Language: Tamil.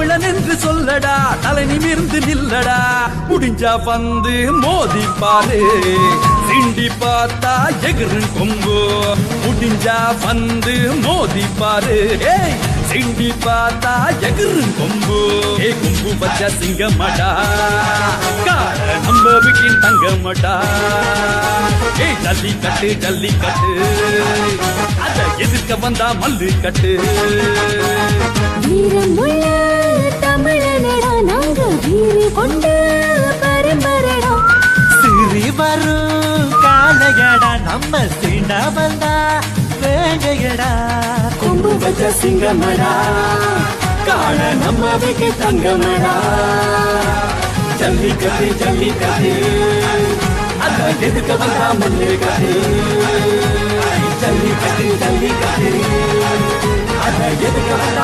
தமிழன் என்று சொல்லடா தலை நிமிர்ந்து நில்லடா. முடிஞ்சா வந்து மோதி பாரு. சிண்டி பார்த்தா எகிரு கொம்பு. முடிஞ்சா வந்து மோதி பாரு. ஏய் சிண்டி பார்த்தா எகிரு கொம்பு. ஏ கொம்பு பச்சா சிங்கமாடா. கார நம்ம வீட்டின் தங்கமடா. ஏய் ஜல்லி கட்டு ஜல்லி கட்டு அத எதிர்க்க வந்தா மல்லு கட்டு வீரமுள்ள கொண்டு பரம்பரடா. சிறி வரும் காளையடா நம்ம சீண்டாமல்தா வேங்கையடா. கொம்பு வச்ச சிங்கமடா காண நம்ம வீட்டு தங்கமடா. ஜல்லிக்கட்டு ஜல்லிக்கட்டு அத எதுக்க வந்தா மல்லு கட்டு ஜல்லிக்கட்டு ஜல்லிக்கட்டு அத எதுக்க வந்தா